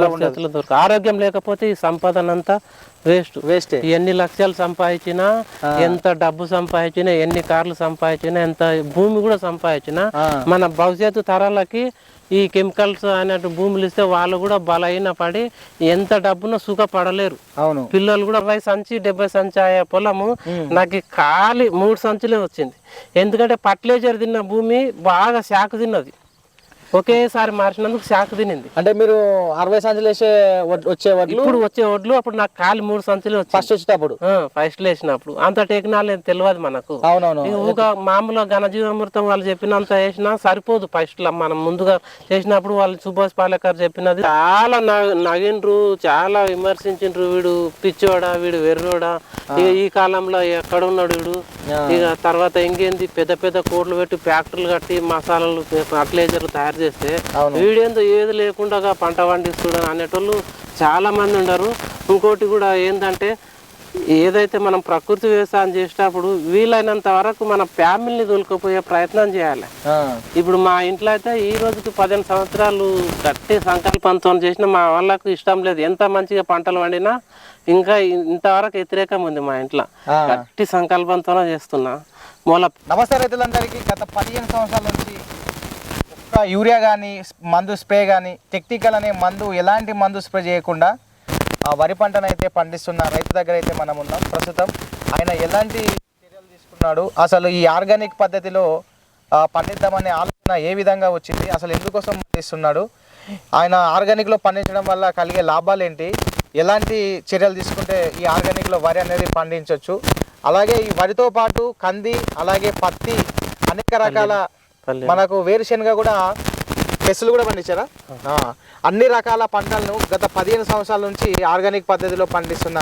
చేతిలో దొరక. ఆరోగ్యం లేకపోతే ఈ సంపాదన అంతా వేస్ట్. వేస్టే. ఎన్ని లక్షలు సంపాదించినా ఎంత డబ్బు సంపాదించినా ఎన్ని కార్లు సంపాదించినా ఎంత భూమి కూడా సంపాదించినా. మన భవిష్యత్తు తరాలకి ఈ కెమికల్స్ అనేటు భూములు ఇస్తే వాళ్ళు కూడా బలహీన పడి ఎంత డబ్బున సుఖపడలేరు. అవును. పిల్లలు కూడా అరవై సంచి డెబ్బై సంచి అయ్యే పొలము నాకు ఖాళీ మూడు సంచులే వచ్చింది. ఎందుకంటే పట్లేజర్ తిన్న భూమి బాగా శాఖ తిన్నది. ఒకేసారి మార్చినందుకు శాఖ తినింది. అంటే మీరు అరవై సంచులు వేసే వచ్చే వడ్లు? ఇప్పుడు వచ్చే వడ్లు అప్పుడు నాకు ఖాళీ మూడు సంచులే ఫస్ట్ వచ్చేటప్పుడు? ఫస్ట్ వేసినప్పుడు. అంత టెక్నాలజీ తెలియదు మనకు. అవునవును. ఊగా మామూలుగా ఘనజీవామృతం వాళ్ళు చెప్పినంత వేసినా సరిపోదు ఫస్ట్ మనం ముందుగా చేసినప్పుడు వాళ్ళు సుభాష్ పాలేకర్ చెప్పినది చాలా నగ- నగిండ్రు చాలా విమర్శించిండ్రు వీడు. పిచ్చోడా వీడు వెర్రోడా. ఇక ఈ కాలంలో ఎక్కడ ఉన్నాడు వీడు ఇక తర్వాత ఇంకేంది? పెద్ద పెద్ద కోట్లు పెట్టి ఫ్యాక్టరీలు కట్టి మసాలాలు ఫర్టిలైజర్లు తయారు చేస్తే అవును. వీడేందో ఏది లేకుండా పంట పండిస్తుడు అనేటోళ్ళు చాలా మంది ఉండరు. ఇంకోటి కూడా ఏంటంటే ఏదైతే మనం ప్రకృతి వ్యవసాయం చేసేటప్పుడు వీలైనంత వరకు మన ఫ్యామిలీని తోలుకుపోయే ప్రయత్నం చేయాలి. ఇప్పుడు మా ఇంట్లో అయితే ఈ రోజుకి పదిహేను సంవత్సరాలు గట్టి సంకల్పంతో చేసిన మా వాళ్ళకు ఇష్టం లేదు. ఎంత మంచిగా పంటలు పండినా ఇంకా ఇంతవరకు వ్యతిరేకం ఉంది మా ఇంట్లో. గట్టి సంకల్పంతోనే చేస్తున్నా. మూల నమస్తే రైతులందరికీ గత పదిహేను సంవత్సరాల నుంచి యూరియా కానీ మందు స్ప్రే కానీ టెక్నికల్ అనే మందు ఎలాంటి మందు స్ప్రే చేయకుండా ఆ వరి పంటను అయితే పండిస్తున్న రైతు దగ్గర అయితే మనం ఉన్నాం. ప్రస్తుతం ఆయన ఎలాంటి చర్యలు తీసుకున్నాడు? అసలు ఈ ఆర్గానిక్ పద్ధతిలో పండిద్దామనే ఆలోచన ఏ విధంగా వచ్చింది? అసలు ఎందుకోసం పండిస్తున్నాడు? ఆయన ఆర్గానిక్లో పండించడం వల్ల కలిగే లాభాలు ఏంటి? ఎలాంటి చర్యలు తీసుకుంటే ఈ ఆర్గానిక్లో వరి అనేది పండించవచ్చు అలాగే ఈ వరితో పాటు కంది అలాగే పత్తి అనేక రకాల మనకు వేరుశనగ కూడా పెసలు కూడా పండించారా? అన్ని రకాల పంటలను గత పదిహేను సంవత్సరాల నుంచి ఆర్గానిక్ పద్ధతిలో పండిస్తున్న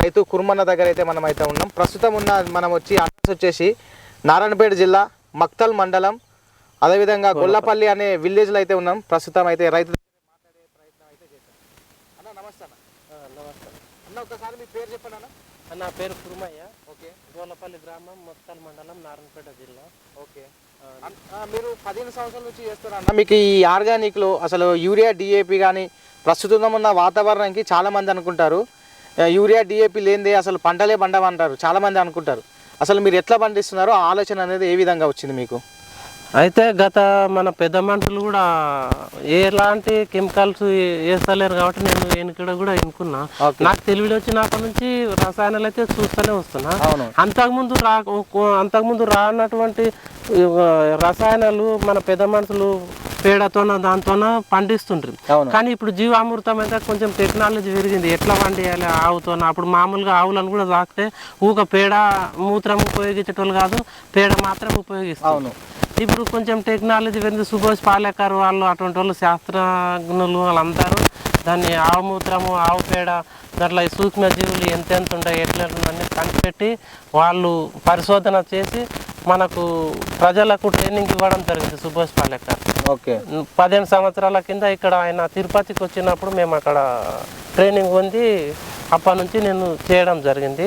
రైతు కుర్మన్న దగ్గర అయితే మనం అయితే ఉన్నాం. ప్రస్తుతం ఉన్న మనం వచ్చి అడ్రస్ వచ్చేసి నారాయణపేట జిల్లా మక్తల్ మండలం. అదేవిధంగా గొల్లపల్లి అనే విలేజ్లో అయితే ఉన్నాం. ప్రస్తుతం అయితే రైతు దగ్గర మాట్లాడే ప్రయత్నం అయితే చేశాం అన్న నమస్తే అన్న. నమస్తే అన్న. ఒకసారి మీ పేరు చెప్పండి అన్న. నా పేరు కురుమయ్య. ఓకే. గోలపల్లి గ్రామం మొత్తాల మండలం నారాయణపేట జిల్లా. ఓకే. మీరు పదిహేను సంవత్సరాల నుంచి చేస్తున్నారు మీకు ఈ ఆర్గానిక్లో అసలు యూరియా డిఏపి కానీ ప్రస్తుతం ఉన్న వాతావరణానికి చాలామంది అనుకుంటారు. యూరియా డిఏపి లేనిదే అసలు పంటలే పండవంటారు. చాలామంది అనుకుంటారు. అసలు మీరు ఎట్లా పండిస్తున్నారో ఆ ఆలోచన అనేది ఏ విధంగా వచ్చింది మీకు? అయితే గత మన పెద్ద మనుషులు కూడా ఎలాంటి కెమికల్స్ వేస్తలేరు కాబట్టి నేను వెనుకడ కూడా ఎన్నుకున్నా. నాకు తెలివిడి వచ్చినప్పటి నుంచి రసాయనాలు అయితే చూస్తూనే వస్తున్నా. అంతకుముందు రా అంతకుముందు రానటువంటి రసాయనాలు మన పెద్ద మనుషులు పేడతోన దాంతోన పండిస్తుండ్రు. కానీ ఇప్పుడు జీవామృతం అయితే కొంచెం టెక్నాలజీ పెరిగింది. ఎట్లా పండియాలి ఆవుతో అప్పుడు మామూలుగా ఆవులను కూడా తాకితే ఊక పేడ మూత్రం ఉపయోగించేటోళ్ళు కాదు పేడ మాత్రం ఉపయోగిస్తారు. అవును. ఇప్పుడు కొంచెం టెక్నాలజీ పెరిగింది. సుభాష్ పాలేకర్ వాళ్ళు అటువంటి వాళ్ళు శాస్త్రజ్ఞులు వాళ్ళందరూ దాన్ని ఆవు మూత్రము ఆవు పేడ దాంట్లో సూక్ష్మజీవులు ఎంతెంత ఉంటాయి ఎట్లా కనిపెట్టి వాళ్ళు పరిశోధన చేసి మనకు ప్రజలకు ట్రైనింగ్ ఇవ్వడం జరిగింది సుభాష్ పాలేకర్. ఓకే. పదిహేను సంవత్సరాల కింద ఇక్కడ ఆయన తిరుపతికి వచ్చినప్పుడు మేము అక్కడ ట్రైనింగ్ పొంది అప్పటి నుంచి నేను చేయడం జరిగింది.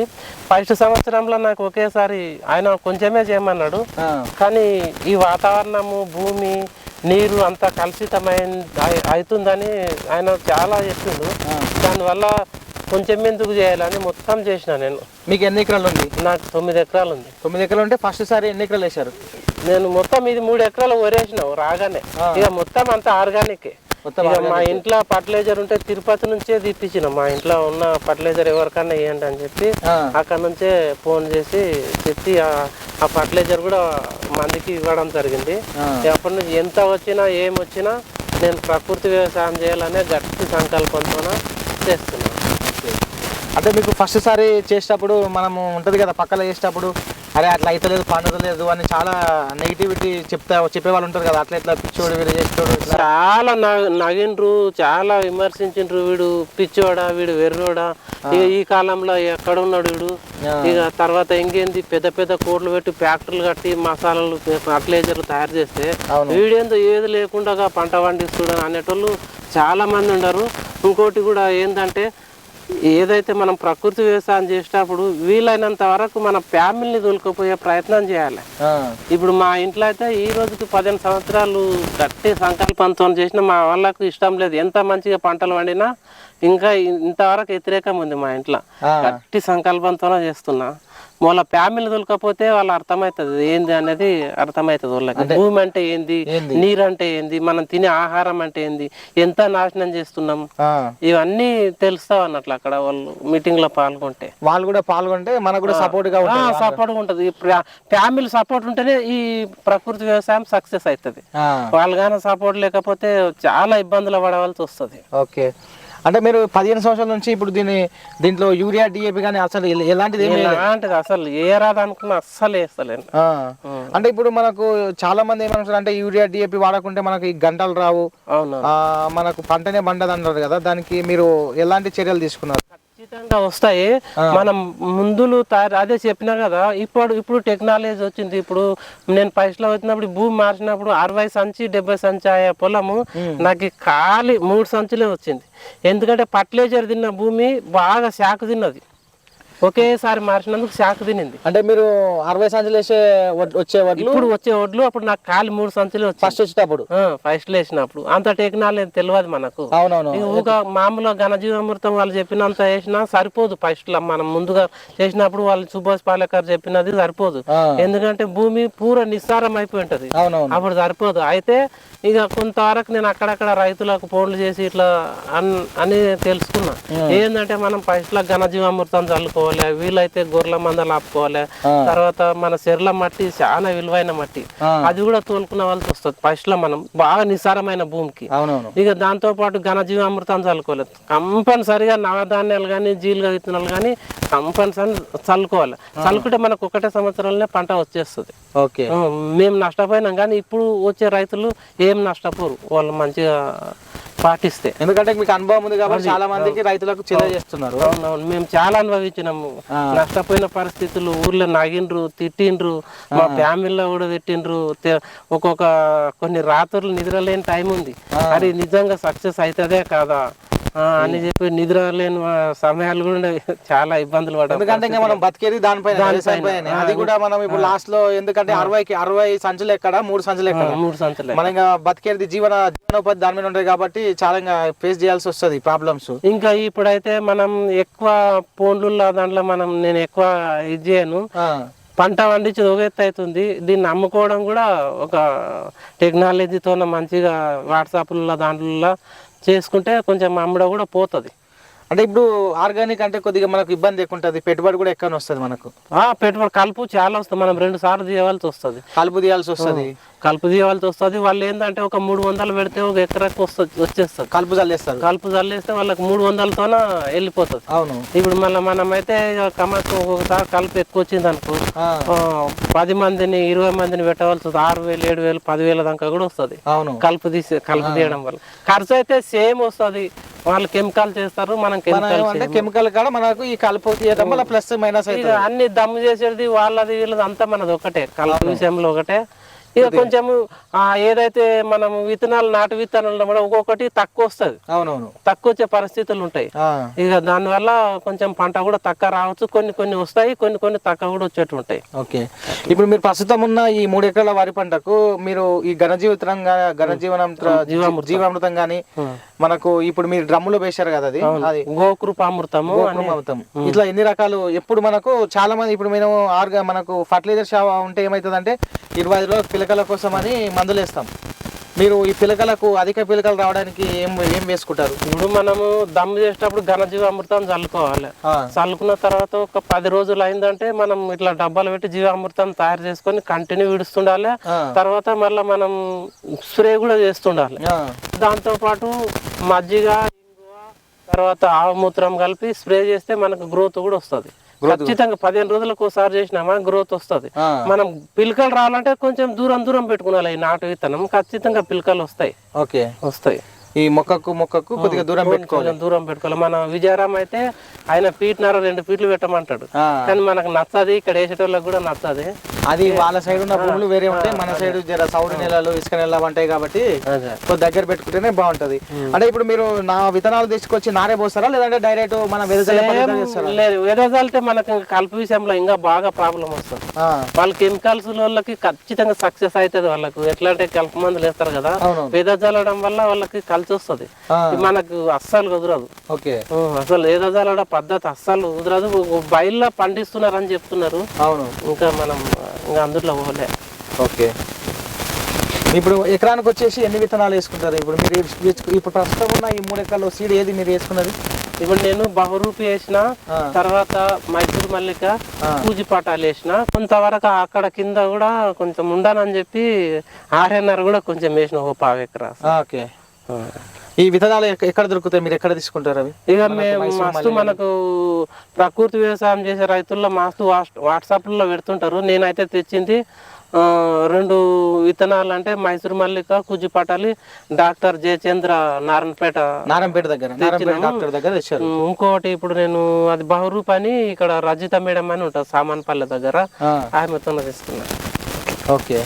ఫస్ట్ సంవత్సరంలో నాకు ఒకేసారి ఆయన కొంచెమే చేయమన్నాడు. కానీ ఈ వాతావరణము భూమి నీరు అంతా కలుషితమైన అవుతుందని ఆయన చాలా చెప్పిండు. దానివల్ల కొంచెం ఎందుకు చేయాలని మొత్తం చేసిన నేను. మీకు ఎన్ని ఎకరాలు ఉంది? నాకు తొమ్మిది ఎకరాలు ఉంది. తొమ్మిది ఎకరాలు ఉంటే ఫస్ట్ సారి ఎన్ని ఎకరాలు వేశారు? నేను మొత్తం ఇది మూడు ఎకరాలు వరేసిన రాగానే. ఇక మొత్తం అంతా ఆర్గానిక్. మా ఇంట్లో ఫర్టిలైజర్ ఉంటే తిరుపతి నుంచే తెప్పించిన. మా ఇంట్లో ఉన్న ఫర్టిలైజర్ ఎవరికన్నా ఇవ్వండి అని చెప్పి అక్కడ నుంచే ఫోన్ చేసి చెప్పి ఆ- ఫర్టిలైజర్ కూడా మందికి ఇవ్వడం జరిగింది. ఆ. అప్పటి నుంచి ఎంత వచ్చినా ఏం వచ్చినా నేను ప్రకృతి వ్యవసాయం చేయాలనే గట్టి సంకల్పంతో చేస్తున్నాను. అంటే మీకు ఫస్ట్ సారి చేసేటప్పుడు మనము ఉంటుంది కదా పక్కన చేసేటప్పుడు అరే అట్లా అవుతలేదు పండుతలేదు అని చాలా నెగిటివిటీ చెప్తా చెప్పే వాళ్ళు ఉంటారు కదా అట్లా ఇట్లా పిచ్చోడు వీడు చేసేటోడు చాలా నగ- నగిండ్రు చాలా విమర్శించిండ్రు వీడు పిచ్చోడా వీడు వెర్రోడా. ఇక ఈ కాలంలో ఎక్కడ ఉన్నాడు వీడు. ఇక తర్వాత ఇంకేంది పెద్ద పెద్ద కోట్లు పెట్టి ఫ్యాక్టరీలు కట్టి మసాలాలు ఫర్టిలైజర్లు తయారు చేస్తే వీడేందో ఏది లేకుండా పంట పండిస్తుడు అనేటోళ్ళు చాలా మంది ఉండరు. ఇంకోటి కూడా ఏంటంటే ఏదైతే మనం ప్రకృతి వ్యవసాయం చేసేటప్పుడు వీలైనంత వరకు మన ఫ్యామిలీని తోలుకుపోయే ప్రయత్నం చేయాలి. ఇప్పుడు మా ఇంట్లో అయితే ఈ రోజుకి పదిహేను సంవత్సరాలు గట్టి సంకల్పంతో చేసిన మా వాళ్ళకు ఇష్టం లేదు. ఎంత మంచిగా పంటలు పండినా ఇంకా ఇంతవరకు వ్యతిరేకం ఉంది మా ఇంట్లో. గట్టి సంకల్పంతోనే చేస్తున్నా. వాళ్ళ ఫ్యామిలీ దొరకపోతే వాళ్ళు అర్థమవుతుంది ఏంది అనేది అర్థమవుతుంది వాళ్ళకి. భూమి అంటే ఏంది? నీరు అంటే ఏంది? మనం తినే ఆహారం అంటే ఏంది? ఎంత నాశనం చేస్తున్నాం. ఇవన్నీ తెలుస్తావు అన్నట్లు అక్కడ వాళ్ళు మీటింగ్లో పాల్గొంటే. వాళ్ళు కూడా పాల్గొంటే మనకు కూడా సపోర్ట్గా ఉంటుంది. సపోర్ట్ ఉంటుంది. ఫ్యామిలీ సపోర్ట్ ఉంటేనే ఈ ప్రకృతి వ్యవసాయం సక్సెస్ అవుతుంది వాళ్ళు కానీ సపోర్ట్ లేకపోతే చాలా ఇబ్బందులు పడవలసి వస్తుంది. ఓకే. అంటే మీరు పదిహేను సంవత్సరాల నుంచి ఇప్పుడు దీని దీంట్లో యూరియా డిఏపి కానీ అసలు ఎల- ఎలాంటిది ఏమి అలాంటిది అసలు ఏ రాదనుకున్నా అస్సలు. వేస్తలేను ఆ. అంటే ఇప్పుడు మనకు చాలా మంది ఏమంటారు అంటే యూరియా డిఏపి వాడకుంటే మనకి ఈ గంటలు రావు. మనకు పంటనే పండదు అంటారు కదా దానికి మీరు ఎలాంటి చర్యలు తీసుకున్నారు? ఖచ్చితంగా వస్తాయి. మనం ముందులు తయారు అదే చెప్పినా కదా ఇప్పుడు ఇప్పుడు టెక్నాలజీ వచ్చింది. ఇప్పుడు నేను పైసలు వచ్చినప్పుడు భూమి మార్చినప్పుడు అరవై సంచి డెబ్బై సంచి అయ్యే పొలము నాకు ఖాళీ మూడు సంచులే వచ్చింది. ఎందుకంటే ఫర్టిలైజర్ తిన్న భూమి బాగా శాఖ తిన్నది. ఒకేసారి మార్చినందుకు శాఖ తినింది. అంటే మీరు అరవై సంచులు వేసే వచ్చే వడ్లు? ఇప్పుడు వచ్చే వడ్లు అప్పుడు నాకు ఖాళీ మూడు సంచులే ఫస్ట్ వచ్చేటప్పుడు? ఫస్ట్ వేసినప్పుడు. అంత టెక్నాలజీ తెలియదు మనకు. అవునవును. ఊగా మామూలుగా ఘనజీవామృతం వాళ్ళు చెప్పినంత వేసినా సరిపోదు ఫస్ట్లో. మనం ముందుగా చేసినప్పుడు వాళ్ళు సుభాష్ పాలేకర్ చెప్పినది సరిపోదు. ఎందుకంటే భూమి పూర నిస్సారం అయిపోయి ఉంటది. అప్పుడు సరిపోదు. అయితే ఇక కొంతవరకు నేను అక్కడక్కడ రైతులకు ఫోన్లు చేసి ఇట్లా అన్- అని తెలుసుకున్నా. ఏంటంటే మనం ఫస్ట్లో ఘనజీవామృతం చల్లుకోవాలి. వీలైతే గొర్రెల మందలు ఆపుకోవాలి. తర్వాత మన చెర్ల మట్టి చాలా విలువైన మట్టి. అది కూడా తోలుకునే వస్తుంది ఫస్ట్లో మనం. బాగా నిస్సారమైన భూమికి. ఇక దాంతో పాటు ఘనజీవామృతం చల్లుకోలేదు కంపల్సరిగా నవధాన్యాలు కానీ జీలుగా విత్తనాలు కానీ కంపల్సరీ చల్లుకోవాలి. చల్లుకుంటే మనకు ఒకటే సంవత్సరంలోనే పంట వచ్చేస్తుంది. ఓకే. మేము నష్టపోయినాం కానీ ఇప్పుడు వచ్చే రైతులు ఏం నష్టపోరు. వాళ్ళు మంచిగా పాటిస్తే. ఎందుకంటే మీకు అనుభవం ఉంది కాబట్టి చాలా మందికి రైతులకు అవునవును మేము చాలా అనుభవించినాము. నష్టపోయిన పరిస్థితులు ఊర్లో నగిండ్రు తిట్టిండ్రు మా ఫ్యామిలీలో కూడా తిట్టిండ్రు తె- ఒక్కొక్క కొన్ని రాత్రులు నిద్రలేని టైం ఉంది. అది నిజంగా సక్సెస్ అవుతుందే కాదా? అని చెప్పి నిద్ర లేని సమయాలు కూడా. చాలా ఇబ్బందులు పడ్డాం. ఎందుకంటే ఇంకా మనం బతికేది దానిపైన. అది కూడా మనం ఇప్పుడు లాస్ట్లో ఎందుకంటే అరవైకి అరవై సంచులు ఎక్కడ? మూడు సంచులు ఎక్కడ? మూడు సంచులే. మనం ఇంకా బతికేది జీవన జీవనోపాధి దాని మీద ఉంటుంది కాబట్టి చాలా ఇంకా ఫేస్ చేయాల్సి వస్తుంది ప్రాబ్లమ్స్ ఇంకా ఇప్పుడైతే మనం ఎక్కువ ఫోన్లు దాంట్లో మనం నేను ఎక్కువ ఇది చేయను. పంట పండించేది ఒక ఎత్తు అవుతుంది దీన్ని అమ్ముకోవడం కూడా ఒక టెక్నాలజీతో మంచిగా వాట్సాప్లలో దాంట్లో చేసుకుంటే కొంచెం అమ్మడం కూడా పోతుంది. అంటే ఇప్పుడు ఆర్గానిక్ అంటే కొద్దిగా మనకు ఇబ్బంది ఎక్కువ ఉంటుంది. పెట్టుబడి కూడా ఎక్కువ వస్తుంది మనకు. ఆ పెట్టుబడి కలుపు చాలా వస్తుంది. మనం రెండు సార్లు తీయవలసి వస్తుంది. కలుపు తీయాల్సి వస్తుంది. కలుపు తీయవలసి వస్తుంది వాళ్ళు ఏంటంటే ఒక మూడు వందలు పెడితే ఒక ఎకరాకు వస్తుంది వచ్చేస్తుంది. కలుపు చల్లేస్తారు కలుపు చల్లేస్తే వాళ్ళకి మూడు వందలతోన వెళ్ళిపోతుంది. అవును. ఇప్పుడు మళ్ళీ మనమైతే కమర్స్ ఒక్కొక్కసారి కలుపు ఎక్కువ వచ్చింది అనుకో పది మందిని ఇరవై మందిని పెట్టవలసి వస్తుంది ఆరు వేలు ఏడు వేలు పదివేల దాకా కూడా వస్తుంది. అవును. కలుపు తీసి కలుపు తీయడం వల్ల. ఖర్చు అయితే సేమ్ వస్తుంది. వాళ్ళు కెమికల్ చేస్తారు మనం మనం కెమికల్ ఏమంటే కెమికల్ కాడ మనకు ఈ కలుపు తీయడం వల్ల ప్లస్ మైనస్ అన్ని దమ్ము చేసేది వాళ్ళది వీళ్ళది అంతా మనది ఒకటే. కలుపు విషయంలో ఒకటే. ఇక కొంచెము ఆ, ఏదైతే మనం విత్తనాలు నాటు విత్తనాలు కూడా ఒక్కొక్కటి తక్కువ వస్తుంది. అవునవును. తక్కువ వచ్చే పరిస్థితులు ఉంటాయి. ఇక దానివల్ల కొంచెం పంట కూడా తక్కువ రావచ్చు. కొన్ని కొన్ని వస్తాయి కొన్ని కొన్ని తక్కువ కూడా వచ్చేట్టు ఉంటాయి. ఓకే. ఇప్పుడు మీరు ప్రస్తుతం ఉన్న ఈ మూడు ఎకరాల వరి పంటకు మీరు ఈ ఘనజీవితం ఘనజీవనం జీవామృతం. కానీ మనకు ఇప్పుడు మీరు డ్రమ్ములో వేశారు కదా అది? అది. గోకృపామృతము గోకృమామృతం ఇట్లా ఎన్ని రకాలు? ఎప్పుడు మనకు చాలా మంది ఇప్పుడు మేము ఆర్గా మనకు ఫర్టిలైజర్ ఉంటే ఏమవుతుందంటే ఇరవై ఐదు రోజులు పిలకల కోసం అని మందులు వేస్తాం మీరు ఈ పిలకలకు అధిక పిలకలు రావడానికి ఏం ఏం వేసుకుంటారు? ఇప్పుడు మనము దమ్ము చేసేటప్పుడు ఘనజీవామృతం చల్లుకోవాలి. ఆ, చల్లుకున్న తర్వాత ఒక పది రోజులు అయిందంటే మనం ఇట్లా డబ్బాలు పెట్టి జీవామృతం తయారు చేసుకొని కంటిన్యూ విడుస్తుండాలి. తర్వాత మళ్ళీ మనం స్ప్రే కూడా చేస్తుండాలి. దాంతో పాటు మజ్జిగ తర్వాత ఆవుమూత్రం కలిపి స్ప్రే చేస్తే మనకు గ్రోత్ కూడా వస్తుంది. ఖచ్చితంగా పదిహేను రోజులకు ఒకసారి చేసినామా గ్రోత్ వస్తుంది. మనం పిలకలు రావాలంటే కొంచెం దూరం దూరం పెట్టుకోవాలి ఈ నాటు విత్తనం. ఖచ్చితంగా పిలకలు వస్తాయి. ఓకే. వస్తాయి. ఈ మొక్కకు మొక్కకు కొద్దిగా దూరం పెట్టుకోవాలి. దూరం పెట్టుకోవాలి. మన విజయరామ్ అయితే ఆయన ఫీట్నర రెండు ఫీట్లు పెట్టమంటాడు. కానీ మనకు నచ్చది ఇక్కడ వేసేటోళ్ళకి కూడా నచ్చది. అది వాళ్ళ సైడ్ ఉన్న భూములు వేరే ఉంటాయి. మన సైడ్ జర సౌడు నెలలు ఇసుక నెలలు ఉంటాయి కాబట్టి దగ్గర పెట్టుకుంటేనే బాగుంటది. అంటే ఇప్పుడు మీరు నా విత్తనాలు తీసుకొచ్చి నారే పోస్తారా? లేదంటే డైరెక్ట్ మన లేదు. వెదజల్లితే మనకి కలుపు విషయంలో ఇంకా బాగా ప్రాబ్లం వస్తుంది. వాళ్ళ కెమికల్స్ వాళ్ళకి ఖచ్చితంగా సక్సెస్ అవుతుంది వాళ్ళకు. ఎట్లా అంటే కలుపు మందులు వేస్తారు కదా. వెదజల్లడం వల్ల వాళ్ళకి కలిసి వస్తుంది మనకు అస్సలు కుదరదు. ఓకే. అసలు ఏదజల్లడం పద్ధతి అస్సలు కుదరదు. బయల్లో పండిస్తున్నారని చెప్తున్నారు. అవును. ఇంకా మనం ఇంకా అందులో పోలే. ఓకే. ఇప్పుడు ఎకరానికి వచ్చేసి ఎన్ని విత్తనాలు వేసుకుంటారు? ఇప్పుడు మీరు ఇప్పుడు ప్రస్తుతం ఉన్న ఈ మూడు ఎకరాల్లో సీడ్ ఏది మీరు వేసుకున్నది? ఇప్పుడు నేను బహురూపి వేసిన తర్వాత మైసూర్ మల్లిక. పూజి పటాలు వేసిన. కొంతవరకు అక్కడ కింద కూడా కొంచెం ఉండనని చెప్పి ఆర్ఎన్ఆర్ కూడా కొంచెం వేసిన ఒక పావు ఎకరా. ఓకే. ఈ విత్తనాలు ఎక్క- ఎక్కడ దొరుకుతాయి? మీరు ఎక్కడ తీసుకుంటారు అవి? ఇక మేము మస్తు మనకు ప్రకృతి వ్యవసాయం చేసే రైతుల్లో మస్తు వాట్సాప్లో పెడుతుంటారు. నేనైతే తెచ్చింది రెండు విత్తనాలు అంటే మైసూర్ మల్లిక కుజ్జిపటాలి డాక్టర్ జయచంద్ర నారాయణపేట నారాయణపేట దగ్గర డాక్టర్ దగ్గర ఇంకోటి ఇప్పుడు నేను అది బహురూప్ అని ఇక్కడ రజిత మేడం అని ఉంటుంది సామాన్పల్లె దగ్గర. ఆమెతో తీసుకున్నా. ఓకే.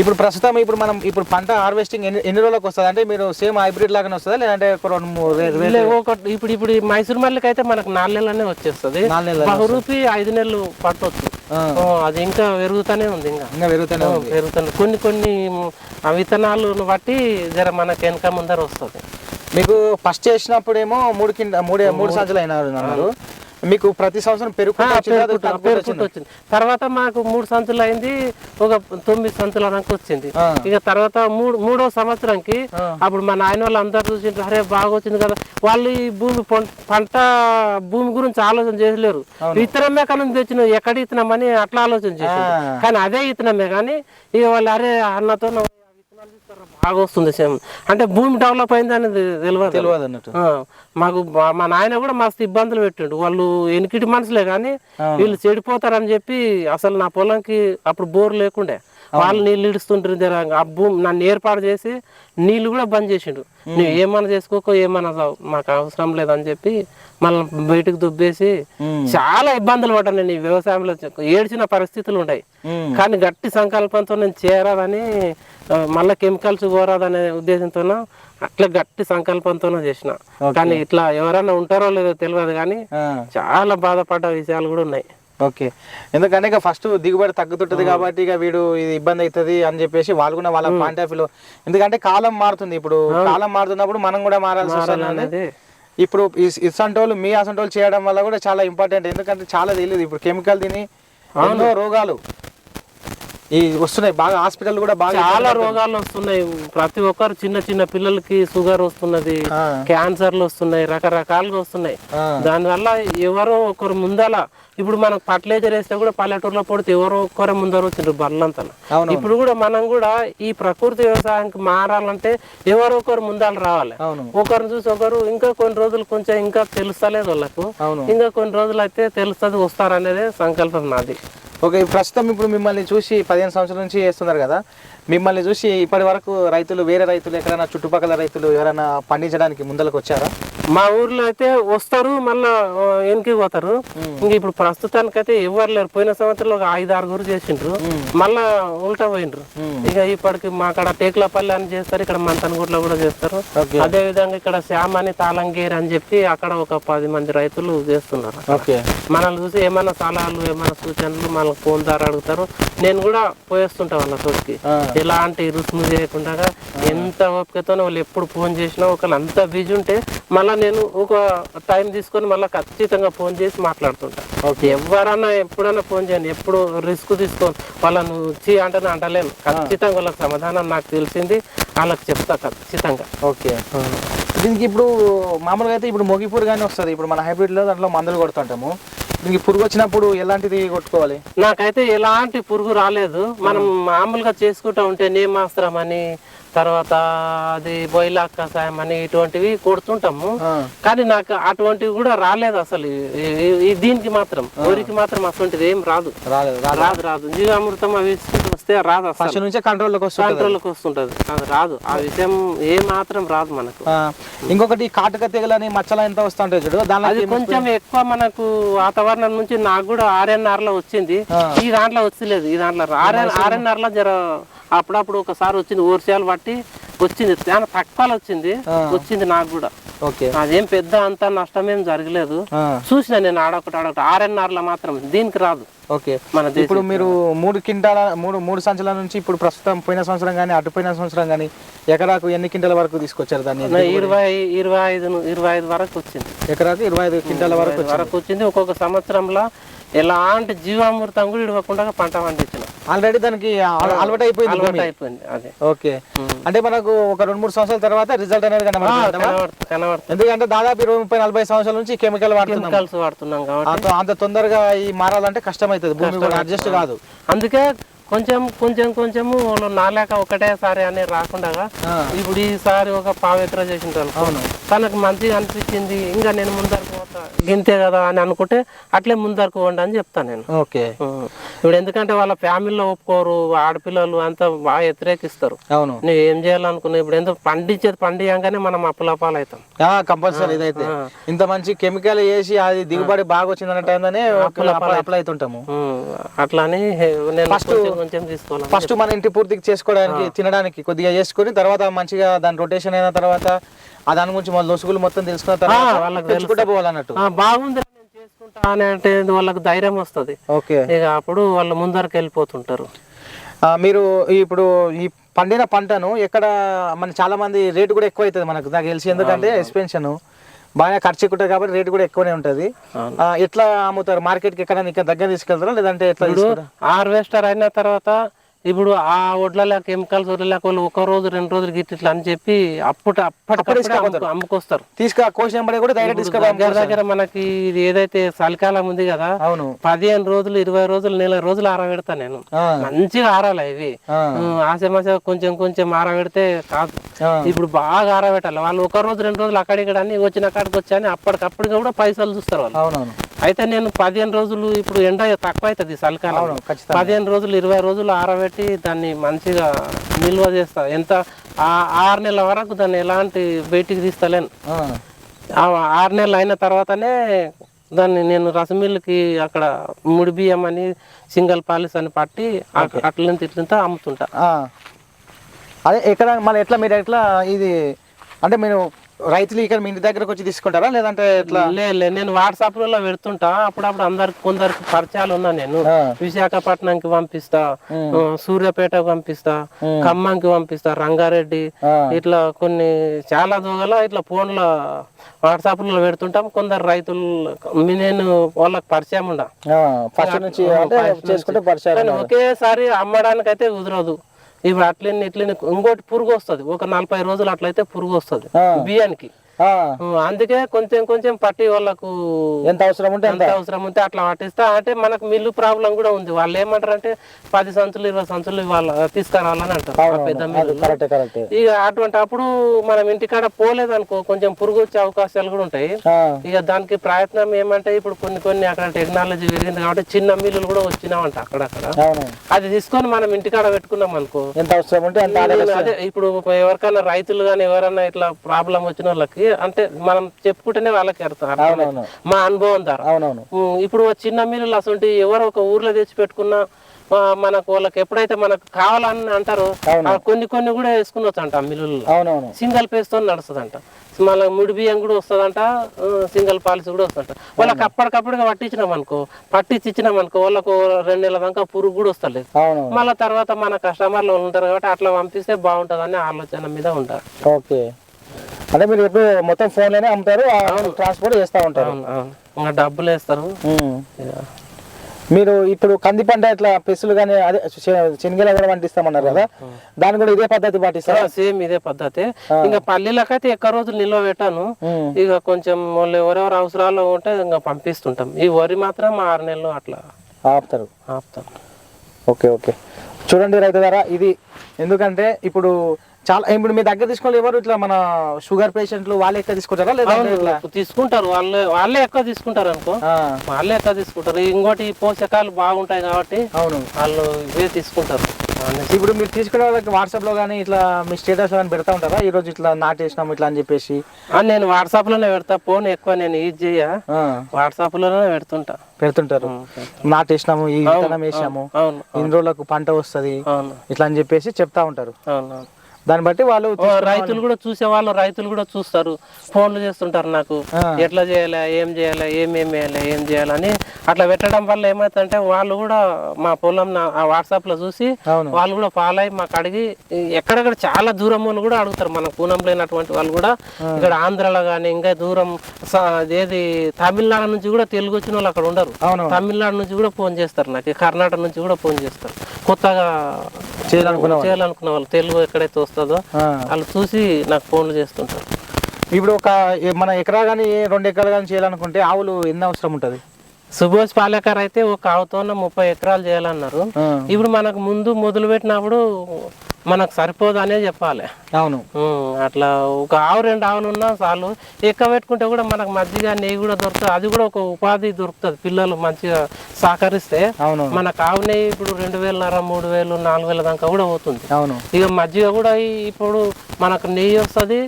ఇప్పుడు ప్రస్తుతం ఇప్పుడు మనం ఇప్పుడు పంట హార్వెస్టింగ్ ఎన్ని ఎన్ని రోజులకు వస్తుంది? అంటే మీరు సేమ్ హైబ్రిడ్ లాగానే వస్తుందా? లేదంటే ఒక రెండు మూడు లే, ఇప్పుడు ఇప్పుడు ఈ మైసూర్ మల్లిక అయితే మనకు నాలుగు నెలలనే వచ్చేస్తుంది. నాలుగు నెలలు బహురూపి ఐదు నెలలు పట్టవచ్చు ఆ, అది ఇంకా పెరుగుతూనే ఉంది ఇంకా. ఇంకా పెరుగుతూనే ఉంది. పెరుగుతుంది కొన్ని కొన్ని ఆ విత్తనాలను బట్టి జర మనకి వెనక ముందర వస్తుంది. మీకు ఫస్ట్ చేసినప్పుడేమో మూడు కింద మూడు మూడు సంచులు అయినారు అన్నారు. మీకు ప్రతి సంవత్సరం పెరుగుకుంటూ వచ్చిందా? తర్వాత మాకు మూడు సంచులు అయింది ఒక తొమ్మిది సంచుల దాకా వచ్చింది. ఇక తర్వాత మూడు మూడో సంవత్సరంకి. అప్పుడు మా నాయన వాళ్ళు అందరు చూసింటారు అరే బాగా వచ్చింది కదా వాళ్ళు ఈ భూమి పంట భూమి గురించి ఆలోచన చేయలేరు విత్తనమే కానీ తెచ్చిన ఎక్కడ ఇత్తనమని అట్లా ఆలోచన చేసింది ఆ. కానీ అదే ఇత్తనమే కానీ ఇక వాళ్ళు అరే అన్నతో "నా విత్తనాలు తీసుకురా, బాగా వస్తుంది సేమ్. అంటే భూమి డెవలప్ అయింది అనేది తెలియదు తెలియదు అన్నట్టు. మాకు మా- మా నాయన కూడా మస్తు ఇబ్బందులు పెట్టిండు. వాళ్ళు ఎనికిటి మనుషులే కానీ వీళ్ళు చెడిపోతారని చెప్పి అసలు నా పొలంకి అప్పుడు బోర్ లేకుండే. వాళ్ళు నీళ్ళు ఇడుస్తుంటారు జర ఆ భూమి నన్ను ఏర్పాటు చేసి నీళ్ళు కూడా బంద్ చేసిండు. నువ్వు ఏమన్నా చేసుకోకో ఏమన్నా చావు, మాకు అవసరం లేదని చెప్పి మళ్ళీ బయటకు దుబ్బేసి. చాలా ఇబ్బందులు పడ్డాను నేను ఈ వ్యవసాయంలో. ఏడ్చిన పరిస్థితులు ఉన్నాయి. కానీ గట్టి సంకల్పంతో నేను చేరాదని మళ్ళా కెమికల్స్ కోరాదనే ఉద్దేశంతో అట్లా గట్టి సంకల్పంతో చేసిన. కానీ ఇట్లా ఎవరైనా ఉంటారో లేదో తెలియదు కానీ చాలా బాధపడ్డ విషయాలు కూడా ఉన్నాయి. ఓకే. ఎందుకంటే ఇక ఫస్ట్ దిగుబడి తగ్గుతుంటది కాబట్టి ఇక వీడు ఇది ఇబ్బంది అవుతుంది అని చెప్పేసి వాళ్ళు కూడా వాళ్ళ పాయింట్ ఆఫ్ వ్యూలో ఎందుకంటే కాలం మారుతుంది ఇప్పుడు. కాలం మారుతున్నప్పుడు మనం కూడా మారాల్సి వస్తుంది ఇప్పుడు ఇసంటోళ్ళు మీ అసంటోళ్ళు చేయడం వల్ల కూడా చాలా ఇంపార్టెంట్ ఎందుకంటే చాలా తెలియదు. ఇప్పుడు కెమికల్ తిని ఎన్నో రోగాలు ఈ వస్తున్నాయి. బాగా హాస్పిటల్ కూడా బాగా చాలా రోగాలు వస్తున్నాయి. ప్రతి ఒక్కరు చిన్న చిన్న పిల్లలకి షుగర్ వస్తున్నది. క్యాన్సర్లు వస్తున్నాయి. రకరకాలుగా వస్తున్నాయి. దానివల్ల ఎవరో ఒకరు ముందల ఇప్పుడు మనకు ఫర్టిలైజర్ వేస్తే కూడా పల్లెటూరులో పడితే ఎవరో ఒక్కరే ముందర వచ్చిండ్రు బర్లంతా అవును ఇప్పుడు కూడా మనం కూడా ఈ ప్రకృతి వ్యవసాయానికి మారాలంటే ఎవరో ఒకరు ముందాలు రావాలి. ఒకరిని చూసి ఒకరు ఇంకా కొన్ని రోజులు కొంచెం ఇంకా తెలుస్తలేదు వాళ్ళకు. ఇంకా కొన్ని రోజులు అయితే తెలుస్తుంది వస్తారనేదే సంకల్పం నాది. ఓకే ప్రస్తుతం ఇప్పుడు మిమ్మల్ని చూసి పదిహేను సంవత్సరాల నుంచి చేస్తున్నారు కదా మిమ్మల్ని చూసి ఇప్పటి వరకు రైతులు వేరే రైతులు ఎక్కడైనా చుట్టుపక్కల రైతులు ఎవరైనా పండించడానికి ముందరకు వచ్చారా? మా ఊర్లో అయితే వస్తారు మళ్ళా వెనక్కి పోతారు. ఇంక ఇప్పుడు ప్రస్తుతానికైతే ఎవరు లేరు. పోయిన సంవత్సరంలో ఒక ఐదు ఆరుగురు చేసిండ్రు. మళ్ళా ఉల్టా పోయిండ్రు. ఇక ఇప్పటికి మా అక్కడ టేకులపల్లి అని చేస్తారు ఇక్కడ మంతనగుట్లో కూడా చేస్తారు. అదే విధంగా ఇక్కడ శ్యామ్ అని తాళంగేరి అని చెప్పి అక్కడ ఒక పది మంది రైతులు చేస్తున్నారు. ఓకే. మనల్ని చూసి ఏమైనా సలహాలు ఏమైనా సూచనలు మనకు ఫోన్ ద్వారా అడుగుతారు. నేను కూడా పోయేస్తుంటా వాళ్ళ తోటికి. ఆ, ఎలాంటి రుసుము చేయకుండా ఎంత ఓపికతోనే వాళ్ళు ఎప్పుడు ఫోన్ చేసినా ఒకళ్ళు అంత బిజీ ఉంటే మళ్ళీ నేను ఒక టైం తీసుకొని మళ్ళీ ఖచ్చితంగా ఫోన్ చేసి మాట్లాడుతుంటా. ఓకే. ఎవరన్నా ఎప్పుడన్నా ఫోన్ చేయండి. ఎప్పుడు రిస్క్ తీసుకోను వాళ్ళను చీ అంటే అంటలేను. ఖచ్చితంగా వాళ్ళకి సమాధానం నాకు తెలిసింది. వాళ్ళకి చెప్తా ఖచ్చితంగా. ఓకే. దీనికి ఇప్పుడు మామూలుగా అయితే ఇప్పుడు మొగిపూర్ కానీ వస్తుంది. ఇప్పుడు మన హైబ్రిడ్లో దాంట్లో మందులు కొడుతుంటాము. దీనికి పురుగు వచ్చినప్పుడు ఎలాంటిది కొట్టుకోవాలి? నాకైతే ఎలాంటి పురుగు రాలేదు. మనం మామూలుగా చేసుకుంటా ఉంటే నేమాస్త్రం అని తర్వాత అది బొయిలాక్ కషాయం అని ఇటువంటివి కొడుతుంటాము. కానీ నాకు అటువంటివి కూడా రాలేదు అసలు. దీనికి మాత్రం ఊరికి మాత్రం అటువంటిది ఏం రాదు. రాదు రాదు. జీవామృతం అవి వస్తే రాదు అసలు. నుంచే కంట్రోల్లోకి వస్తుంది కంట్రోల్కి వస్తుంటది. అది రాదు. ఆ విషయం ఏ మాత్రం రాదు మనకు. ఇంకొకటి కాటుక తెగలని మచ్చలు ఎంత వస్తుంటాయి చూడు? అది కొంచెం ఎక్కువ మనకు వాతావరణం నుంచి నాకు కూడా ఆర్ఎన్ఆర్లో వచ్చింది. ఈ దాంట్లో వచ్చలేదు. ఈ దాంట్లో ఆర్ఎన్ ఆర్ఎన్ఆర్లో జర అప్పుడప్పుడు ఒకసారి వచ్చింది వర్షాలు బట్టి వచ్చింది. చాలా తక్కువలో వచ్చింది. వచ్చింది నాకు కూడా. ఓకే. అదేం పెద్ద అంత నష్టమేం జరగలేదు. చూసిన నేను ఆడొకటి ఆడొకటి ఆర్ఎన్ఆర్లో మాత్రం దీనికి రాదు. ఓకే. మన ఇప్పుడు మీరు మూడు క్వింటాల మూడు మూడు సంచుల నుంచి ఇప్పుడు ప్రస్తుతం పోయిన సంవత్సరం కానీ అటు పోయిన సంవత్సరం కానీ ఎకరాకు ఎన్ని క్వింటాల వరకు తీసుకొచ్చారు దాన్ని? ఇరవై ఇరవై ఐదు ఇరవై ఐదు వరకు వచ్చింది. ఎకరాకు ఇరవై ఐదు క్వింటాల వరకు వరకు వచ్చింది. ఒక్కొక్క సంవత్సరంలో ఎలాంటి జీవామృతం కూడా ఇవ్వకుండా పంట పండించిన. ఆల్రెడీ దానికి అల- అలవాటు అయిపోయింది అలవాటు అయిపోయింది అదే. ఓకే అంటే మనకు ఒక రెండు మూడు సంవత్సరాల తర్వాత రిజల్ట్ అనేది కనబడుతుంది ఎందుకంటే దాదాపు ఇరవై ముప్పై నలభై సంవత్సరాల నుంచి కెమికల్ వాడుతున్నాం కెమికల్స్ వాడుతున్నాం కాబట్టి. అంత తొందరగా ఈ మారాలంటే కష్టం అవుతుంది భూమి కూడా అడ్జస్ట్ కాదు. అందుకే కొంచెం కొంచెం కొంచెము వాళ్ళు నాలేక ఒకటేసారి అని రాకుండా ఇప్పుడు ఈసారి ఒక పావిత్ర అవును. తనకు మంచిగా అనిపించింది ఇంకా నేను ముందరకు పోతా గింతే కదా అని అనుకుంటే అట్లే ముందరకు పోండి అని చెప్తాను నేను. ఓకే. ఇప్పుడు ఎందుకంటే వాళ్ళ ఫ్యామిలీలో ఒప్పుకోరు ఆడపిల్లలు అంతా బాగా వ్యతిరేకిస్తారు. అవును. నువ్వు ఏం చేయాలనుకున్నావు? ఇప్పుడు ఎందుకు పండించేది పండియంగానే మనం అప్పులపాలు అవుతాం కంపల్సరీ ఇదైతే ఇంత మంచి కెమికల్ వేసి అది దిగుబడి బాగా వచ్చిందన్న టైంలోనే అప్లై అవుతుంటాము. అట్లా అని నేను కొంచెం కొంచెం తీసుకోవాలి ఫస్ట్ మన ఇంటి పూర్తికి చేసుకోవడానికి తినడానికి కొద్దిగా చేసుకొని తర్వాత మంచిగా దాని రొటేషన్ అయిన తర్వాత ఆ దాని గురించి మన లొసుగులు మొత్తం తెలుసుకున్న తర్వాత వాళ్ళకి పోవాలన్నట్టు. బాగుంది నేను చేసుకుంటా అని అంటే వాళ్ళకి ధైర్యం వస్తుంది. ఓకే. ఇక అప్పుడు వాళ్ళు ముందరకు వెళ్ళిపోతుంటారు. మీరు ఇప్పుడు ఈ పండిన పంటను ఎక్కడ మన చాలా మంది రేటు కూడా ఎక్కువ అవుతుంది మనకు నాకు తెలిసి. ఎందుకంటే ఎక్స్పెన్షన్ బాగా ఖర్చు ఎక్కువ ఉంటుంది కాబట్టి రేటు కూడా ఎక్కువనే ఉంటుంది. ఎట్లా అమ్ముతారు? మార్కెట్కి ఎక్కడ ఇక్కడ దగ్గర తీసుకెళ్తారా? లేదంటే ఎట్లా? హార్వెస్టర్ అయిన తర్వాత ఇప్పుడు ఆ వడ్ల కెమికల్స్ వడ్ల వాళ్ళు ఒక రోజు రెండు రోజులు గిట్ల ఇట్లా అని చెప్పి అప్పుడు అప్పటికప్పుడే అమ్ముకు- అమ్ముకొస్తారు. తీసుకు దగ్గర దగ్గర మనకి ఇది ఏదైతే చలికాలం ఉంది కదా అవును. పదిహేను రోజులు ఇరవై రోజులు నెల రోజులు ఆరబెడతా నేను. మంచిగా ఆరాలి ఇవి. ఆశమాస కొంచెం కొంచెం ఆరబెడితే కాదు. ఇప్పుడు బాగా ఆరబెట్టాలి. వాళ్ళు ఒక రోజు రెండు రోజులు అక్కడ ఇక్కడ అని వచ్చిన కాడికి వచ్చాయని అప్పటికప్పుడు కూడా పైసలు చూస్తారు వాళ్ళు. అయితే నేను పదిహేను రోజులు ఇప్పుడు ఎండ తక్కువ అవుతుంది చలికాలం. పదిహేను రోజులు ఇరవై రోజులు ఆరబెట్టి దాన్ని మంచిగా నిల్వ చేస్తా. ఎంత? ఆ ఆరు నెలల వరకు దాన్ని ఎలాంటి బయటికి తీస్తలేను. ఆరు నెలలు అయిన తర్వాతనే దాన్ని నేను రసమిల్లుకి అక్కడ ముడి బియ్యం అని సింగల్ పాలిస్ అని పట్టి అట్లంత ఇట్లంతా అమ్ముతుంటా. అదే ఎక్కడ మన ఎట్లా మీరు ఎట్లా ఇది అంటే మీరు రైతులు ఇక్కడ మీ ఇంటి దగ్గరకు వచ్చి తీసుకుంటారా? లేదంటే ఎట్లా? లే లే, నేను వాట్సాప్లలో పెడుతుంటా. అప్పుడప్పుడు అందరికి కొందరికి పరిచయాలు ఉన్నా నేను విశాఖపట్నంకి పంపిస్తా సూర్యాపేటకు పంపిస్తా. ఖమ్మంకి పంపిస్తా రంగారెడ్డి ఇట్లా కొన్ని చాలా దూగల ఇట్లా ఫోన్లో వాట్సాప్లో పెడుతుంటాం. కొందరు రైతులు నేను వాళ్ళకి పరిచయం ఉండ. ఒకేసారి అమ్మడానికి అయితే కుదరదు. ఇప్పుడు అట్లనే ఇట్లనే ఇంకోటి పురుగు వస్తుంది ఒక నలభై రోజులు అట్లయితే పురుగు వస్తుంది. బియ్యానికి అందుకే కొంచెం కొంచెం పట్టి వాళ్ళకు ఎంత అవసరం ఉంటే ఎంత అవసరం ఉంటే అట్లా పట్టిస్తా. అంటే మనకు మిల్లు ప్రాబ్లం కూడా ఉంది. వాళ్ళు ఏమంటారు అంటే పది సంచులు ఇరవై సంచులు వాళ్ళ తీసుకురావాలని అంటారు. పెద్ద మిల్లు. ఇక అటువంటి అప్పుడు మనం ఇంటికాడ పోలేదు అనుకో కొంచెం పురుగు వచ్చే అవకాశాలు కూడా ఉంటాయి. ఇక దానికి ప్రయత్నం ఏమంటే ఇప్పుడు కొన్ని కొన్ని అక్కడ టెక్నాలజీ పెరిగింది కాబట్టి చిన్న మిల్లులు కూడా వచ్చినామంట అక్కడక్కడ. అది తీసుకొని మనం ఇంటికాడ పెట్టుకున్నాం అనుకో. ఎంత అవసరం ఉంటే ఇప్పుడు ఎవరికైనా రైతులు కానీ ఎవరైనా ఇట్లా ప్రాబ్లం వచ్చిన వాళ్ళకి అంటే మనం చెప్పుకుంటేనే వాళ్ళకి అర్థం మా అనుభవం ద్వారా. ఇప్పుడు చిన్న మిల్లులు అసలు ఎవరు ఒక ఊర్లో తెచ్చి పెట్టుకున్నా మనకు వాళ్ళకి ఎప్పుడైతే మనకు కావాలని అంటారో కొన్ని కొన్ని కూడా వేసుకునొచ్చు అంట మిల్లుల్లో. సింగల్ పేస్తో నడుస్తుందంట. మళ్ళీ ముడి బియ్యం కూడా వస్తుందంట సింగల్ పాలసీ కూడా వస్తుందంట. వాళ్ళకి అప్పటికప్పుడుగా పట్టించినాం అనుకో పట్టించి ఇచ్చినాం అనుకో వాళ్ళకు రెండు నెలల దాకా పురుగు కూడా వస్తలేదు. మళ్ళీ తర్వాత మన కస్టమర్లు ఉంటారు కాబట్టి అట్లా పంపిస్తే బాగుంటుందని ఆలోచన మీద ఉంటారు. ఓకే. అంటే మీరు ఎప్పుడు మొత్తం ఫోన్లోనే అమ్ముతారు ట్రాన్స్పోర్ట్ చేస్తూ ఉంటారు. ఇంకా డబ్బులు వేస్తారు. మీరు ఇప్పుడు కంది పంట ఇట్లా పెసులు కానీ అదే శనగలు కూడా పండిస్తామన్నారు కదా. దాన్ని కూడా ఇదే పద్ధతి పాటిస్తారా? సేమ్ ఇదే పద్ధతి. ఇంకా పల్లీలకైతే ఎక్కువ రోజులు నిల్వ పెట్టాను. ఇక కొంచెం వాళ్ళు ఎవరెవరు అవసరాలు ఉంటే ఇంకా పంపిస్తుంటాం. ఈ వరి మాత్రం ఆరు నెలలు అట్లా ఆపుతారు. ఆపుతాం. Okay okay. చూడండి రైతు ధర ఇది ఎందుకంటే ఇప్పుడు చాలా ఇప్పుడు మీ దగ్గర తీసుకుని ఎవరు? ఇట్లా మన షుగర్ పేషెంట్లు వాళ్ళే ఎక్కువ తీసుకుంటారా? ఇట్లా? తీసుకుంటారు. వాళ్ళే వాళ్ళే ఎక్కువ తీసుకుంటారు అనుకో. వాళ్ళే ఎక్కువ తీసుకుంటారు. ఇంకోటి పోషకాలు బాగుంటాయి కాబట్టి అవును. వాళ్ళు ఇవే తీసుకుంటారు. ఇప్పుడు మీరు తీసుకునే వాళ్ళకి వాట్సాప్లో కానీ ఇట్లా మీ స్టేటస్ కానీ పెడతా ఉంటారా? ఈ రోజు ఇట్లా నాటేసినాం ఇట్లా అని చెప్పేసి? నేను వాట్సాప్లోనే పెడతా. ఫోన్ ఎక్కువ నేను యూజ్ చేయ. వాట్సాప్లోనే పెడుతుంటా. పెడుతుంటారు. నాటేసినాము ఈ విత్తనం అవును ఇన్ని రోజులకు పంట వస్తది. ఇట్లా అని చెప్పేసి చెప్తా ఉంటారు. దాన్ని బట్టి వాళ్ళు రైతులు కూడా చూసే వాళ్ళు రైతులు కూడా చూస్తారు. ఫోన్లు చేస్తుంటారు నాకు. ఎట్లా చేయాలి ఏం చేయాలి ఏమేం వేయాలి ఏం చేయాలని అట్లా పెట్టడం వల్ల ఏమవుతుందంటే వాళ్ళు కూడా మా పొలం వాట్సాప్లో చూసి వాళ్ళు కూడా ఫాలో అయ్యి మాకు అడిగి ఎక్కడెక్కడ చాలా దూరం వాళ్ళు కూడా అడుగుతారు. మన పూనం లేనటువంటి వాళ్ళు కూడా ఇక్కడ ఆంధ్రాలో కానీ ఇంకా దూరం ఏది తమిళనాడు నుంచి కూడా తెలుగు వచ్చిన వాళ్ళు అక్కడ ఉండరు. తమిళనాడు నుంచి కూడా ఫోన్ చేస్తారు నాకు. కర్ణాటక నుంచి కూడా ఫోన్ చేస్తారు. కొత్తగా చేయాలనుకున్న వాళ్ళు. తెలుగు ఎక్కడైతే వస్తుందో. వాళ్ళు చూసి నాకు ఫోన్లు చేస్తుంటారు ఇప్పుడు ఒక మన ఎకరా కానీ రెండు ఎకరాలు కానీ చేయాలనుకుంటే ఆవులు ఎన్ని అవసరం ఉంటుంది సుభాష్ పాలేకర్ అయితే ఒక ఆవుతోన ముప్పై ఎకరాలు చేయాలన్నారు. ఇప్పుడు మనకు ముందు మొదలు పెట్టినప్పుడు మనకు సరిపోదు అనే చెప్పాలి. అవును. అట్లా ఒక ఆవు రెండు ఆవులు ఉన్నా చాలు. ఎక్కువ పెట్టుకుంటే కూడా మనకు మజ్జిగ నెయ్యి కూడా దొరుకుతుంది. అది కూడా ఒక ఉపాధి దొరుకుతుంది పిల్లలు మంచిగా సహకరిస్తే. అవును. మనకు ఆవు నెయ్యి ఇప్పుడు రెండు వేలన్నర మూడు వేలు నాలుగు వేల దాకా కూడా పోతుంది. అవును. ఇక మజ్జిగ కూడా ఇప్పుడు మనకు నెయ్యి వస్తుంది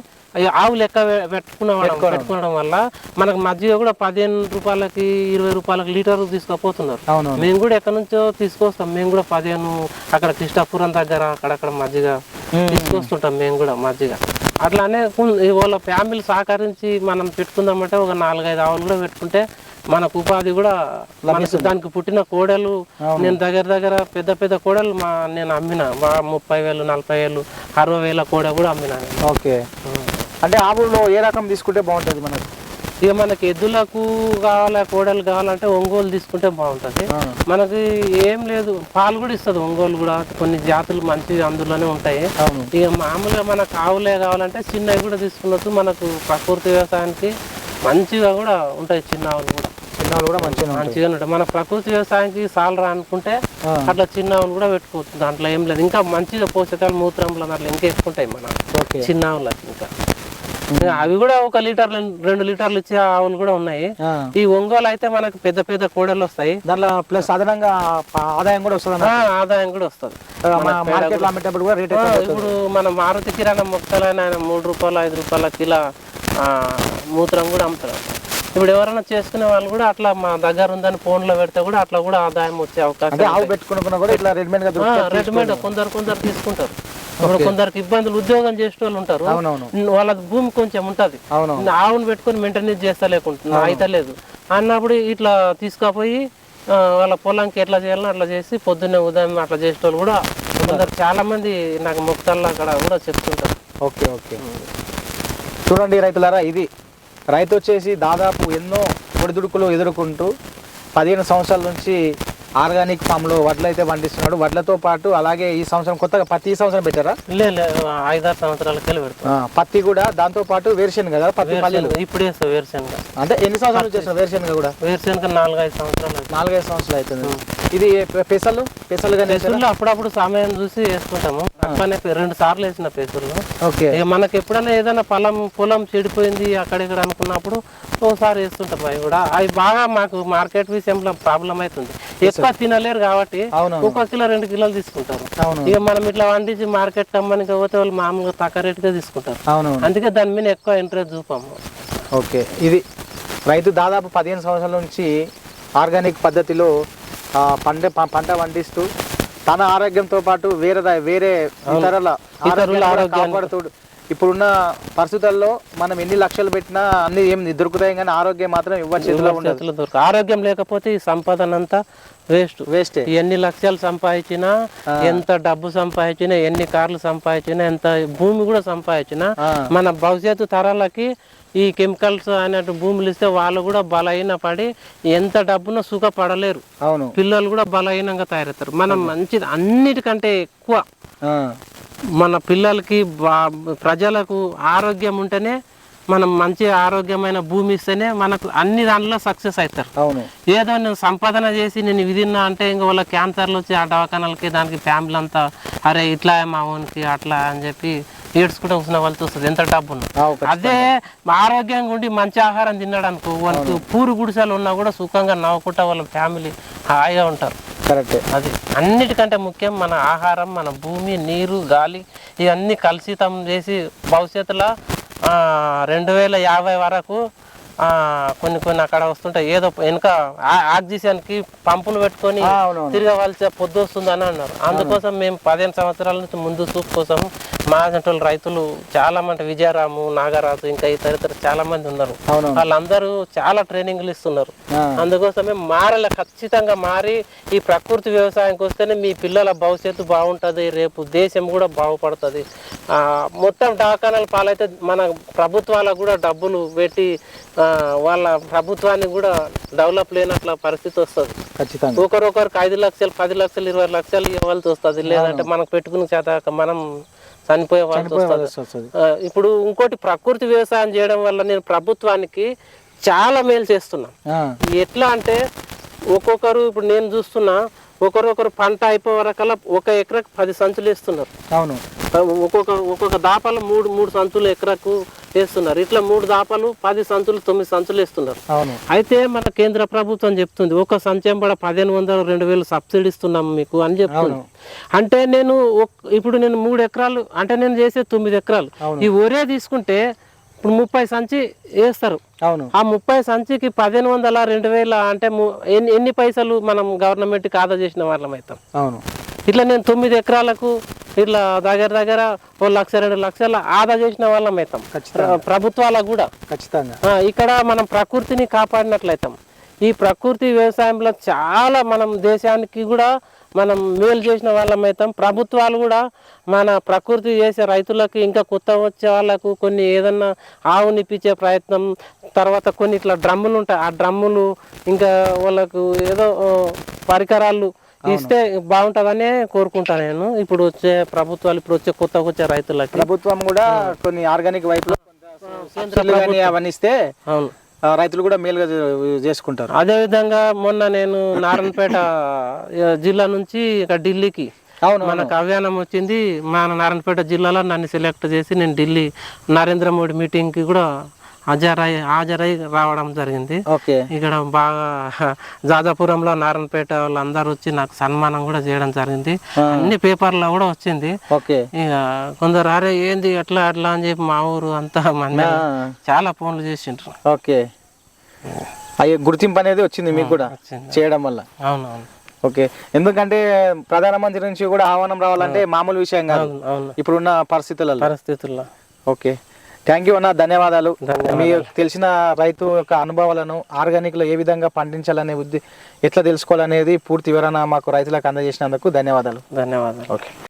ఆవు లెక్క పెట్టుకున్న పెట్టుకోవడం. వల్ల మనకు మజ్జిగ కూడా పదిహేను రూపాయలకి ఇరవై రూపాయలకి లీటర్ తీసుకుపోతున్నారు. మేము కూడా ఎక్కడి నుంచో తీసుకొస్తాం. మేము కూడా పదిహేను అక్కడ కృష్ణాపురం దగ్గర అక్కడక్కడ మజ్జిగ తీసుకొస్తుంటాం మేము కూడా మజ్జిగ అట్లానే వాళ్ళ ఫ్యామిలీ సహకరించి మనం పెట్టుకుందామంటే ఒక నాలుగైదు ఆవులు కూడా పెట్టుకుంటే మనకు ఉపాధి కూడా మనకు దానికి పుట్టిన కోడలు. నేను దగ్గర దగ్గర పెద్ద పెద్ద కోడలు మా నేను అమ్మిన. మా ముప్పై వేలు నలభై వేలు అరవై వేల కోడ కూడా అమ్మిన. ఓకే. అంటే ఆవుల్లో ఏ రకం తీసుకుంటే బాగుంటుంది మనకు? ఇక మనకి ఎద్దులకు కావాలా కోడలు కావాలంటే ఒంగోలు తీసుకుంటే బాగుంటుంది. మనకి ఏం లేదు పాలు కూడా ఇస్తుంది ఒంగోలు కూడా. కొన్ని జాతులు మంచి అందులోనే ఉంటాయి. ఇక మామూలుగా మనకు ఆవులే కావాలంటే చిన్నవి కూడా తీసుకున్నట్టు మనకు ప్రకృతి వ్యవసాయానికి మంచిగా కూడా ఉంటాయి చిన్న ఆవులు కూడా. చిన్న కూడా మంచిగా మంచిగా ఉంటాయి. మన ప్రకృతి వ్యవసాయానికి సాలరా అనుకుంటే. అట్లా చిన్న ఆవులు కూడా పెట్టుకోవచ్చు. దాంట్లో ఏం లేదు. ఇంకా మంచిగా పోషకాలు మూత్రంలో దాంట్లో ఇంకా ఎక్కువ ఉంటాయి మన చిన్న ఆవులకి ఇంకా. అవి కూడా ఒక లీటర్ రెండు లీటర్లు ఇచ్చే ఆవులు కూడా ఉన్నాయి. ఈ ఒంగోలు అయితే మనకు పెద్ద పెద్ద కోడలు వస్తాయి. దాంట్లో ప్లస్ అదనంగా ఆదాయం కూడా వస్తుంది ఆదాయం కూడా వస్తుంది. ఇప్పుడు మన మారుతి కిరాణా మొక్కలైన మూడు రూపాయలు ఐదు రూపాయల కిలో మూత్రం కూడా అమ్ముతారు. ఇప్పుడు ఎవరైనా చేసుకునే వాళ్ళు కూడా అట్లా మా దగ్గర ఉందని ఫోన్లో పెడితే కూడా అట్లా కూడా ఆదాయం వచ్చే అవకాశం రెడీమేడ్ కొందరు కొందరు తీసుకుంటారు. ఇప్పుడు కొందరికి ఇబ్బందులు ఉద్యోగం చేసే వాళ్ళు ఉంటారు వాళ్ళ భూమి కొంచెం ఉంటది. ఆవును పెట్టుకొని మెయింటెనెన్స్ చేస్తా లేకుండా అయితే లేదు అన్నప్పుడు ఇట్లా తీసుకుపోయి వాళ్ళ పొలంకి ఎట్లా చేయాలని అట్లా చేసి పొద్దున్నే ఉదయం అట్లా చేసే వాళ్ళు కూడా కొందరు చాలా మంది నాకు మొక్కల్లో అక్కడ కూడా చెప్తుంటారు. Okay okay. చూడండి రైతులారా ఇది రైతు వచ్చేసి దాదాపు ఎన్నో ఒడిదుడుకులు ఎదుర్కొంటూ పదిహేను సంవత్సరాల నుంచి ఆర్గానిక్ ఫామ్లో వడ్లు అయితే పండిస్తున్నాడు. వడ్లతో పాటు అలాగే ఈ సంవత్సరం కొత్తగా పత్తి ఈ సంవత్సరం పెట్టారా? ఐదారు సంవత్సరాలకి పత్తి కూడా దాంతో పాటు వేరుశెనగ కదా పత్తి పల్లీలు? ఇప్పుడు వేరుశెనగ. అంటే ఎన్ని సంవత్సరాలు చేస్తున్నారు వేరుశెనగ కూడా? వేరుశెనగ నాలుగైదు సంవత్సరాలు. నాలుగైదు సంవత్సరాలు అవుతుంది. ఇది పెసలు పెసలు కానీ పెసుల్లో అప్పుడప్పుడు సమయం చూసి వేసుకుంటాము. అట్లనే రెండు సార్లు వేసిన పెసుల్లో ఓకే. మనకి ఎప్పుడైనా ఏదైనా పొలం పొలం చెడిపోయింది అక్కడిక్కడ అనుకున్నప్పుడు ఓసారి వేస్తుంటాం అవి కూడా. అవి బాగా మాకు మార్కెట్ విషయంలో ప్రాబ్లం అవుతుంది. ఎక్కువ తినలేరు కాబట్టి ఒక కిలో రెండు కిలోలు తీసుకుంటారు. ఇక మనం ఇట్లా వండించి మార్కెట్ అమ్మనికి పోతే వాళ్ళు మామూలుగా తక్కువ రేటుగా తీసుకుంటారు. అవును అందుకే దాని మీద ఎక్కువ ఇంట్రెస్ట్ చూపాము. ఓకే. ఇది రైతు దాదాపు పదిహేను సంవత్సరాల నుంచి ఆర్గానిక్ పద్ధతిలో పంట పంట పండిస్తూ తన ఆరోగ్యంతో పాటు వేరే వేరే ఇతరుల ఆరోగ్యాన్ని కూడా కాపాడుతూ ఇప్పుడున్న పరిస్థితుల్లో మనం ఎన్ని లక్షలు పెట్టినా అన్ని ఏం దొరుకుతాయి కానీ ఆరోగ్యం మాత్రం ఇవ్వరు చేతిలో ఉండదు. ఆరోగ్యం లేకపోతే ఈ సంపాదన అంతా వేస్ట్. వేస్టే. ఎన్ని లక్షలు సంపాదించినా ఎంత డబ్బు సంపాదించినా ఎన్ని కార్లు సంపాదించినా ఎంత భూమి కూడా సంపాదించినా మన భవిష్యత్తు తరాలకి ఈ కెమికల్స్ అనేటు భూములు ఇస్తే వాళ్ళు కూడా బలహీన పడి ఎంత డబ్బున సుఖపడలేరు. అవును. పిల్లలు కూడా బలహీనంగా తయారవుతారు. మనం మంచిది అన్నిటికంటే ఎక్కువ మన పిల్లలకి ప్రజలకు ఆరోగ్యం ఉంటేనే మనం మంచి ఆరోగ్యమైన భూమి ఇస్తేనే మనకు అన్ని దాంట్లో సక్సెస్ అవుతారు. అవును. ఏదో నేను సంపాదన చేసి నేను తిన్నా అంటే ఇంకా వాళ్ళ క్యాన్సర్లు వచ్చి ఆ దవాఖానాలకి దానికి ఫ్యామిలీ అంతా అరే ఇట్లా మా ఊనికి అట్లా అని చెప్పి ఏడ్చుకుంటూ కూర్చున్న వాళ్ళతో వస్తుంది. ఎంత డబ్బు అదే ఆరోగ్యంగా ఉండి మంచి ఆహారం తిన్నాడు అనుకో వాళ్ళకి పూరు గుడిసెలు ఉన్నా కూడా సుఖంగా నవ్వుకుంటా వాళ్ళ ఫ్యామిలీ హాయిగా ఉంటారు. కరెక్ట్. అది అన్నిటికంటే ముఖ్యం మన ఆహారం మన భూమి నీరు గాలి ఇవన్నీ కలుషితం చేసి భవిష్యత్తులో రెండు వేల యాభై వరకు కొన్ని కొన్ని అక్కడ వస్తుంటాయి. ఏదో వెనుక ఆ- ఆక్సిజన్కి పంపులు పెట్టుకొని తిరగవలసే పొద్దు వస్తుందని అన్నారు. అందుకోసం మేము పదిహేను సంవత్సరాల నుంచి ముందు చూపు కోసం మా అసంటోళ్ళ రైతులు చాలా మంది విజయరాము నాగరాజు ఇంకా ఇతర ఇతర చాలా మంది ఉన్నారు. వాళ్ళందరూ చాలా ట్రైనింగ్లు ఇస్తున్నారు. అందుకోసమే మారల ఖచ్చితంగా మారి ఈ ప్రకృతి వ్యవసాయంకి వస్తేనే మీ పిల్లల భవిష్యత్తు బాగుంటుంది. రేపు దేశం కూడా బాగుపడుతుంది. ఆ, మొత్తం డాకానాల పాలైతే మన ప్రభుత్వాలకు కూడా డబ్బులు పెట్టి వాళ్ళ ప్రభుత్వాన్ని కూడా డెవలప్ లేనట్ల పరిస్థితి వస్తుంది. ఖచ్చితంగా. ఒకరొకరికి ఐదు లక్షలు పది లక్షలు ఇరవై లక్షలు ఇవ్వాల్సి వస్తుంది. లేదంటే మనకు పెట్టుకుని చేత మనం వస్తుంది. ఆ, ఇప్పుడు ఇంకోటి ప్రకృతి వ్యవసాయం చేయడం వల్ల నేను ప్రభుత్వానికి చాలా మేలు చేస్తున్నాను ఎట్లా అంటే ఒక్కొక్కరు ఇప్పుడు నేను చూస్తున్నా ఒకరొకరు పంట అయిపోయే వరకల్లా ఒక ఎకరకు పది సంచులు వేస్తున్నారు. అవును. ఒక్కొక్క ఒక్కొక్క దాపాలు మూడు మూడు సంచులు ఎకరకు వేస్తున్నారు. ఇట్లా మూడు దాపాలు పది సంచులు తొమ్మిది సంచులు వేస్తున్నారు. అవును. అయితే మన కేంద్ర ప్రభుత్వం చెప్తుంది ఒక సంచంబడ పదిహేను వందలు రెండు వేలు సబ్సిడీ ఇస్తున్నాం మీకు అని చెప్తుంది. అంటే నేను ఇప్పుడు నేను మూడు ఎకరాలు అంటే నేను చేసే తొమ్మిది ఎకరాలు. ఈ ఒరే తీసుకుంటే ఇప్పుడు ముప్పై సంచి వేస్తారు. అవును. ఆ ముప్పై సంచికి పదిహేను వందల రెండు వేల అంటే ఎన్ని ఎన్ని పైసలు మనం గవర్నమెంట్కి ఆదా చేసిన వాళ్ళం అవుతాం అవును. ఇట్లా నేను తొమ్మిది ఎకరాలకు ఇట్లా దగ్గర దగ్గర ఓ లక్ష రెండు లక్షల ఆదా చేసిన వాళ్ళం అవుతాం ప్రభుత్వాలకు కూడా. ఖచ్చితంగా. ఇక్కడ మనం ప్రకృతిని కాపాడినట్లయితాం. ఈ ప్రకృతి వ్యవసాయంలో చాలా మనం దేశానికి కూడా మనం మేలు చేసిన వాళ్ళం అవుతాం ప్రభుత్వాలు కూడా మన ప్రకృతి చేసే రైతులకు ఇంకా కొత్త వచ్చే వాళ్ళకు కొన్ని ఏదన్నా ఆవునిపించే ప్రయత్నం తర్వాత కొన్ని ఇట్లా డ్రమ్ములు ఉంటాయి. ఆ డ్రమ్ములు ఇంకా వాళ్ళకు ఏదో పరికరాలు ఇస్తే బాగుంటుందనే కోరుకుంటాను నేను. ఇప్పుడు వచ్చే ప్రభుత్వాలు ఇప్పుడు వచ్చే కొత్తగా వచ్చే రైతులకి. ప్రభుత్వం కూడా కొన్ని ఆర్గానిక్ వైపులో కానీ అవన్నీ ఇస్తే అవును. రైతులు కూడా మేలుగా చేసుకుంటారు. అదేవిధంగా మొన్న నేను నారాయణపేట జిల్లా నుంచి ఇక ఢిల్లీకి అవును మనకు అభియానం వచ్చింది. మన నారాయణపేట జిల్లాలో నన్ను సెలెక్ట్ చేసి నేను ఢిల్లీ నరేంద్ర మోడీ మీటింగ్కి కూడా హాజరై హాజరై రావడం జరిగింది. ఓకే. ఇక్కడ బాగా జాజాపురంలో నారాయణపేట వాళ్ళందరూ వచ్చి నాకు సన్మానం కూడా చేయడం జరిగింది. అన్ని పేపర్లో కూడా వచ్చింది. ఓకే. ఇక కొందరు అరే ఏంది ఎట్లా అట్లా అని చెప్పి మా ఊరు అంతా మంది చాలా ఫోన్లు చేసిండ్రు. ఓకే. అయ్యే గుర్తింపు అనేది వచ్చింది మీకు కూడా. చేయడం వల్ల? అవునవును. ఓకే. ఎందుకంటే ప్రధానమంత్రి నుంచి కూడా ఆహ్వానం రావాలంటే మామూలు విషయం కాదు. ఇప్పుడున్న పరిస్థితులలో. పరిస్థితుల్లో. ఓకే. థ్యాంక్ యూ అన్న ధన్యవాదాలు. మీకు తెలిసిన రైతు యొక్క అనుభవాలను ఆర్గానిక్లో ఏ విధంగా పండించాలనే ఉద్ది ఎట్లా తెలుసుకోవాలనేది పూర్తి వివరణ మాకు రైతులకు అందజేసినందుకు ధన్యవాదాలు. ధన్యవాదాలు. ఓకే.